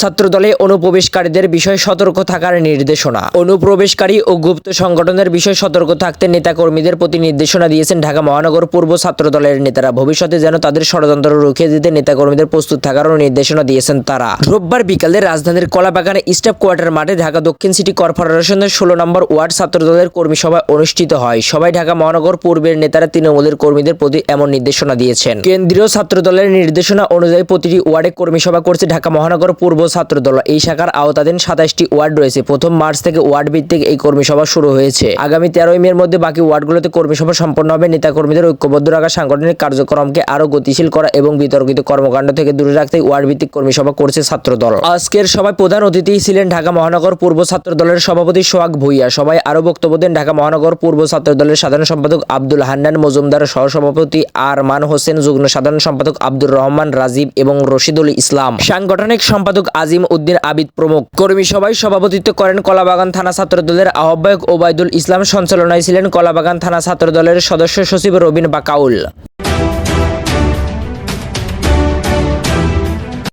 ছাত্র দলে অনুপ্রবেশকারীদের বিষয়ে সতর্ক থাকার নির্দেশনা। অনুপ্রবেশকারী ও গুপ্ত সংগঠনের বিষয়ে সতর্ক থাকতে নেতাকর্মীদের প্রতি নির্দেশনা দিয়েছেন ঢাকা মহানগর পূর্ব ছাত্রদলের নেতারা। ভবিষ্যতে যেন তাদের ষড়যন্ত্র রুখে দিতে নেতাকর্মীদের প্রস্তুত থাকারও নির্দেশনা দিয়েছেন তারা। রোববার বিকালে রাজধানীর কলাবাগানে স্টাফ কোয়ার্টার মাঠে ঢাকা দক্ষিণ সিটি কর্পোরেশনের ষোলো নম্বর ওয়ার্ড ছাত্রদলের কর্মী সভা অনুষ্ঠিত হয়। সবাই ঢাকা মহানগর পূর্বের নেতারা তৃণমূলের কর্মীদের প্রতি এমন নির্দেশনা দিয়েছেন। কেন্দ্রীয় ছাত্র দলের নির্দেশনা অনুযায়ী প্রতিটি ওয়ার্ডে কর্মী সভা করছে ঢাকা মহানগর পূর্ব ছাত্র দল এই শাখার আওতাধীন সাতাশটি ওয়ার্ড রয়েছে। প্রথম মার্চ থেকে ওয়ার্ড ভিত্তিক এই কর্মী সভা শুরু হয়েছে। আগামী তেরোই মের মধ্যে বাকি ওয়ার্ডগুলোতে কর্মী সভা সম্পন্ন হবে। নেতাকর্মীদের ঐক্যবদ্ধ রাখা সাংগঠনিক কার্যক্রমকে আরও গতিশীল করা এবং বিতর্কিত কর্মকাণ্ড থেকে দূরে রাখতে ওয়ার্ড ভিত্তিক কর্মী সভা করছে ছাত্র দল আজকের সভায় প্রধান অতিথি ছিলেন ঢাকা মহানগর পূর্ব ছাত্র দলের সভাপতি সোহাগ ভুইয়া। সবাই আরও বক্তব্য দেন ঢাকা মহানগর পূর্ব ছাত্র দলের সাধারণ সম্পাদক আব্দুল হান্নান, মজুমদার সহসভাপতি আর মান হোসেন, যুগ্ম সাধারণ সম্পাদক আব্দুর রহমান, রাজীব এবং রশিদুল ইসলাম। সাংগঠনিক সম্পাদক আজিম উদ্দিন আবিদ প্রমুখ। কর্মী সভায় সভাপতিত্ব করেন কলাবাগান থানা ছাত্র দলের আহ্বায়ক ওবায়দুল ইসলাম সঞ্চালনায় ছিলেন কলাবাগান থানা ছাত্র দলের সদস্য সচিব রবিন বাকাউল।